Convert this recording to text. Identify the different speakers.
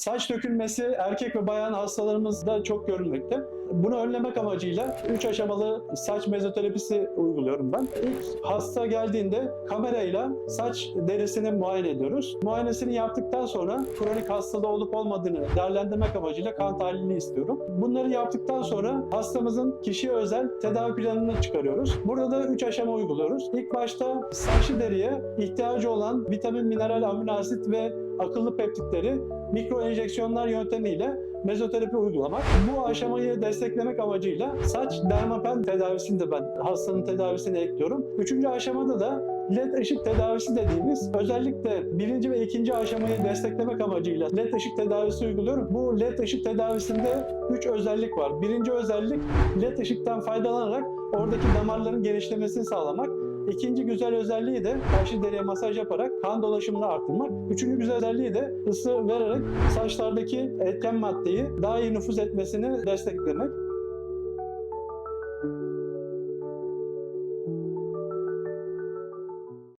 Speaker 1: Saç dökülmesi erkek ve bayan hastalarımızda çok görülmekte. Bunu önlemek amacıyla 3 aşamalı saç mezoterapisi uyguluyorum ben. İlk hasta geldiğinde kamerayla saç derisini muayene ediyoruz. Muayenesini yaptıktan sonra kronik hastalığı olup olmadığını değerlendirmek amacıyla kan tahlili istiyorum. Bunları yaptıktan sonra hastamızın kişiye özel tedavi planını çıkarıyoruz. Burada da 3 aşama uyguluyoruz. İlk başta saçlı deriye ihtiyacı olan vitamin, mineral, amino asit ve akıllı peptitleri mikro enjeksiyonlar yöntemiyle mezoterapi uygulamak. Bu aşamayı desteklemek amacıyla saç dermapen tedavisini de ben hastanın tedavisine ekliyorum. Üçüncü aşamada da LED ışık tedavisi dediğimiz özellikle birinci ve ikinci aşamayı desteklemek amacıyla LED ışık tedavisi uyguluyorum. Bu LED ışık tedavisinde üç özellik var. Birinci özellik LED ışıktan faydalanarak oradaki damarların genişlemesini sağlamak. İkinci güzel özelliği de karşı dereye masaj yaparak kan dolaşımını arttırmak. Üçüncü güzel özelliği de ısı vererek saçlardaki etken maddeyi daha iyi nüfuz etmesini desteklemek.